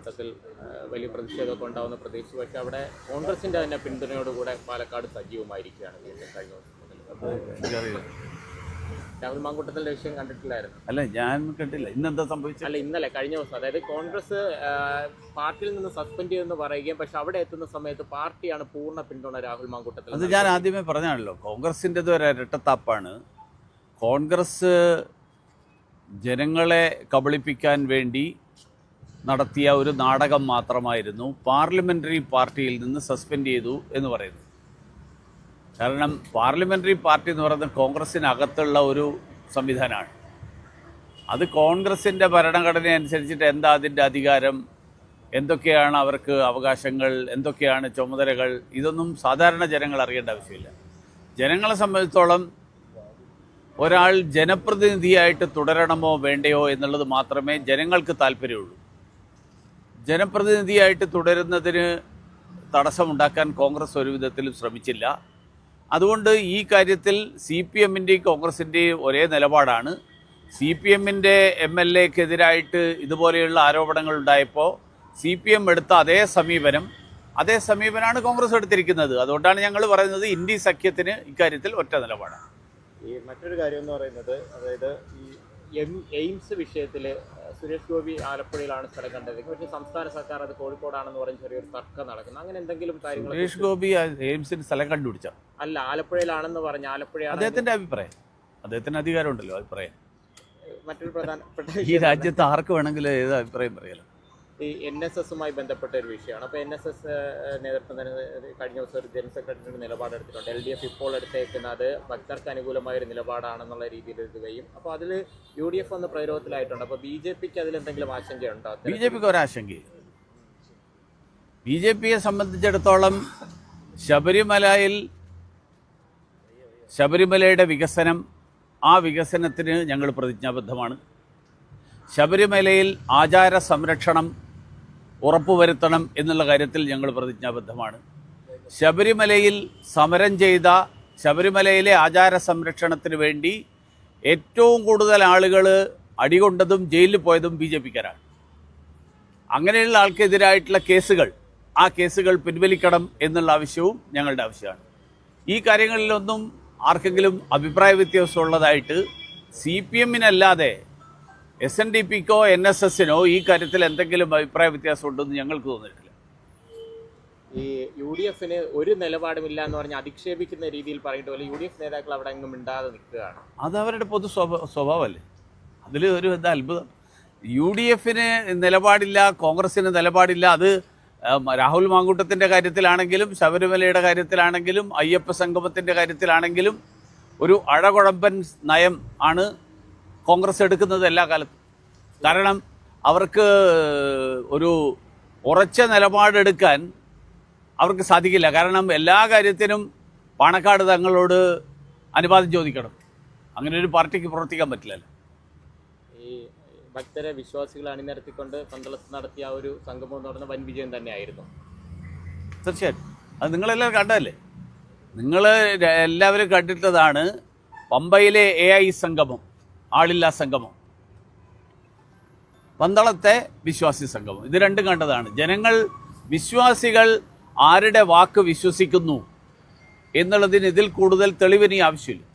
മാങ്കൂട്ടത്തിൽ ആ, വലിയ പ്രതിഷേധമൊക്കെ ഉണ്ടാവുന്ന പ്രതീക്ഷ പക്ഷേ അവിടെ കോൺഗ്രസിന്റെ തന്നെ പിന്തുണയോടുകൂടെ പാലക്കാട് സജീവമായിരിക്കുകയാണ് വീണ്ടും കഴിഞ്ഞ രാഹുൽ മാങ്കൂട്ടത്തിന്റെ വിഷയം കണ്ടിട്ടില്ലായിരുന്നു. അല്ല ഞാൻ കണ്ടില്ല. ഇന്നെന്താ സംഭവിച്ചത്? അല്ല ഇന്നലെ കഴിഞ്ഞ ദിവസം. അതായത് കോൺഗ്രസ് പാർട്ടിയിൽ നിന്ന് സസ്പെൻഡ് ചെയ്തെന്ന് പറയുകയും പക്ഷെ അവിടെ എത്തുന്ന സമയത്ത് പാർട്ടിയാണ് പൂർണ പിന്തുണ രാഹുൽ മാങ്കൂട്ടത്തിൽ അത് ഞാൻ ആദ്യമേ പറഞ്ഞാണല്ലോ. കോൺഗ്രസിന്റെത് ഒരു ഇരട്ടത്താപ്പാണ്. കോൺഗ്രസ് ജനങ്ങളെ കബളിപ്പിക്കാൻ വേണ്ടി നടത്തിയ ഒരു നാടകം മാത്രമായിരുന്നു. പാർലമെന്ററി പാർട്ടിയിൽ നിന്ന് സസ്പെൻഡ് ചെയ്തു എന്ന് പറയുന്നു. കാരണം പാർലമെന്ററി പാർട്ടി എന്ന് പറയുന്നത് കോൺഗ്രസിനകത്തുള്ള ഒരു സംവിധാനമാണ്. അത് കോൺഗ്രസിന്റെ ഭരണഘടന അനുസരിച്ചിട്ട് എന്താ അതിന്റെ അധികാരം? എന്തൊക്കെയാണ് അവർക്ക് അവകാശങ്ങൾ? എന്തൊക്കെയാണ് ചുമതലകൾ? ഇതൊന്നും സാധാരണ ജനങ്ങൾ അറിയേണ്ട ആവശ്യമില്ല. ജനങ്ങളെ സംബന്ധിച്ചോളം ഒരാൾ ജനപ്രതിനിധിയായിട്ട് തുടരണമോ വേണ്ടയോ എന്നുള്ളത് മാത്രമേ ജനങ്ങൾക്ക് താല്പര്യമുള്ളൂ. ജനപ്രതിനിധിയായിട്ട് തുടരുന്നതിന് തടസ്സമുണ്ടാക്കാൻ കോൺഗ്രസ് ഒരു വിധത്തിലും ശ്രമിച്ചില്ല. അതുകൊണ്ട് ഈ കാര്യത്തിൽ സി പി എമ്മിന്റെയും കോൺഗ്രസിന്റെയും ഒരേ നിലപാടാണ്. സി പി എമ്മിന്റെ എം എൽ എക്കെതിരായിട്ട് ഇതുപോലെയുള്ള ആരോപണങ്ങൾ ഉണ്ടായപ്പോൾ സി പി എം എടുത്ത അതേ സമീപനം അതേ സമീപനമാണ് കോൺഗ്രസ് എടുത്തിരിക്കുന്നത്. അതുകൊണ്ടാണ് ഞങ്ങൾ പറയുന്നത് ഇന്ത്യ സഖ്യത്തിന് ഇക്കാര്യത്തിൽ ഒറ്റ നിലപാടാണ്. ഈ മറ്റൊരു കാര്യം എന്ന് പറയുന്നത് അതായത് ഈ എം എയിംസ് വിഷയത്തിൽ സുരേഷ് ഗോപി ആലപ്പുഴയിലാണ് സ്ഥലം കണ്ടത്. പക്ഷേ സംസ്ഥാന സർക്കാർ അത് കോഴിക്കോടാണെന്ന് പറഞ്ഞ് ചെറിയൊരു തർക്കം നടക്കുന്നു. അങ്ങനെ എന്തെങ്കിലും കാര്യങ്ങൾ സുരേഷ് ഗോപി എയിംസിന് സ്ഥലം കണ്ടുപിടിച്ച? അല്ല ആലപ്പുഴയിലാണെന്ന് പറഞ്ഞ ആലപ്പുഴയാണ് അദ്ദേഹത്തിന്റെ അഭിപ്രായം. അദ്ദേഹത്തിന് അധികാരമുണ്ടല്ലോ അഭിപ്രായം. മറ്റൊരു പ്രധാനപ്പെട്ട ഈ രാജ്യത്ത് ആർക്ക് വേണമെങ്കിലും ഏത് അഭിപ്രായം പറയാലോ? ഈ എൻ എസ് എസുമായി ബന്ധപ്പെട്ട ഒരു വിഷയമാണ്. അപ്പോൾ എൻ എസ് എസ് നേതൃത്വം തന്നെ കഴിഞ്ഞ ദിവസം ഒരു ജനറൽ സെക്രട്ടറിയുടെ നിലപാടെടുത്തിട്ടുണ്ട് എൽ ഡി എഫ് ഇപ്പോൾ എടുത്തേക്കുന്നത് ഭക്തർക്ക് അനുകൂലമായ ഒരു നിലപാടാണെന്നുള്ള രീതിയിൽ എഴുതുകയും അപ്പോൾ അതിൽ യു ഡി എഫ് ഒന്ന് പ്രതിരോധത്തിലായിട്ടുണ്ട്. അപ്പോൾ ബി ജെ പിക്ക് അതിലെന്തെങ്കിലും ആശങ്കയുണ്ടോ? ബി ജെ പിക്ക് ഒരാശങ്ക ബി ജെ പിയെ സംബന്ധിച്ചിടത്തോളം ശബരിമലയിൽ ശബരിമലയുടെ വികസനം ആ വികസനത്തിന് ഞങ്ങൾ പ്രതിജ്ഞാബദ്ധമാണ്. ശബരിമലയിൽ ആചാര സംരക്ഷണം ഉറപ്പുവരുത്തണം എന്നുള്ള കാര്യത്തിൽ ഞങ്ങൾ പ്രതിജ്ഞാബദ്ധമാണ്. ശബരിമലയിൽ സമരം ചെയ്ത ശബരിമലയിലെ ആചാര സംരക്ഷണത്തിന് വേണ്ടി ഏറ്റവും കൂടുതൽ ആളുകൾ അടികൊണ്ടതും ജയിലിൽ പോയതും ബി ജെ പിക്കാരാണ്. അങ്ങനെയുള്ള ആൾക്കെതിരായിട്ടുള്ള കേസുകൾ ആ കേസുകൾ പിൻവലിക്കണം എന്നുള്ള ആവശ്യവും ഞങ്ങളുടെ ആവശ്യമാണ്. ഈ കാര്യങ്ങളിലൊന്നും ആർക്കെങ്കിലും അഭിപ്രായ വ്യത്യാസമുള്ളതായിട്ട് സി പി എമ്മിനല്ലാതെ എസ് എൻ ഡി പിക്കോ എൻ എസ് എസിനോ ഈ കാര്യത്തിൽ എന്തെങ്കിലും അഭിപ്രായ വ്യത്യാസം ഉണ്ടെന്ന് ഞങ്ങൾക്ക് തോന്നിയിട്ടില്ല. ഈ യു ഡി എഫിന് ഒരു നിലപാടുമില്ല എന്ന് പറഞ്ഞ് അധിക്ഷേപിക്കുന്ന രീതിയിൽ പറയുന്നത് പോലെ യു ഡി എഫ് നേതാക്കൾ അവിടെ എങ്ങും മിണ്ടാതെ നിൽക്കുകയാണ്. അത് അവരുടെ പൊതു സ്വഭാ സ്വഭാവമല്ലേ? അതിൽ ഒരു എന്താ അത്ഭുതം. യു ഡി എഫിന് നിലപാടില്ല കോൺഗ്രസിന് നിലപാടില്ല അത് രാഹുൽ മാങ്കൂട്ടത്തിന്റെ കാര്യത്തിലാണെങ്കിലും ശബരിമലയുടെ കാര്യത്തിലാണെങ്കിലും അയ്യപ്പ സംഗമത്തിന്റെ കാര്യത്തിലാണെങ്കിലും ഒരു അഴകുഴമ്പൻ നയം ആണ് കോൺഗ്രസ് എടുക്കുന്നത് എല്ലാ കാലത്തും. കാരണം അവർക്ക് ഒരു ഉറച്ച നിലപാടെടുക്കാൻ അവർക്ക് സാധിക്കില്ല. കാരണം എല്ലാ കാര്യത്തിനും പാണക്കാട് തങ്ങളോട് അനുവാദം ചോദിക്കണം. അങ്ങനെ ഒരു പാർട്ടിക്ക് പ്രവർത്തിക്കാൻ പറ്റില്ലല്ലോ. ഈ ഭക്തരെ വിശ്വാസികളെ അണിനിരത്തിക്കൊണ്ട് പന്തളത്ത് നടത്തിയ ആ ഒരു സംഗമം നടന്ന വൻ വിജയം തന്നെയായിരുന്നു. തീർച്ചയായിട്ടും. അത് നിങ്ങളെല്ലാവരും കണ്ടതല്ലേ? നിങ്ങൾ എല്ലാവരും കണ്ടിട്ടതാണ് പമ്പയിലെ എ ഐ സംഗമം. ആളില്ലാ സംഗമം. പന്തളത്തെ വിശ്വാസി സംഗമം. ഇത് രണ്ടും കണ്ടതാണ്. ജനങ്ങൾ വിശ്വാസികൾ ആരുടെ വാക്ക് വിശ്വസിക്കുന്നു എന്നുള്ളതിന് ഇതിൽ കൂടുതൽ തെളിവിനി ആവശ്യമില്ല.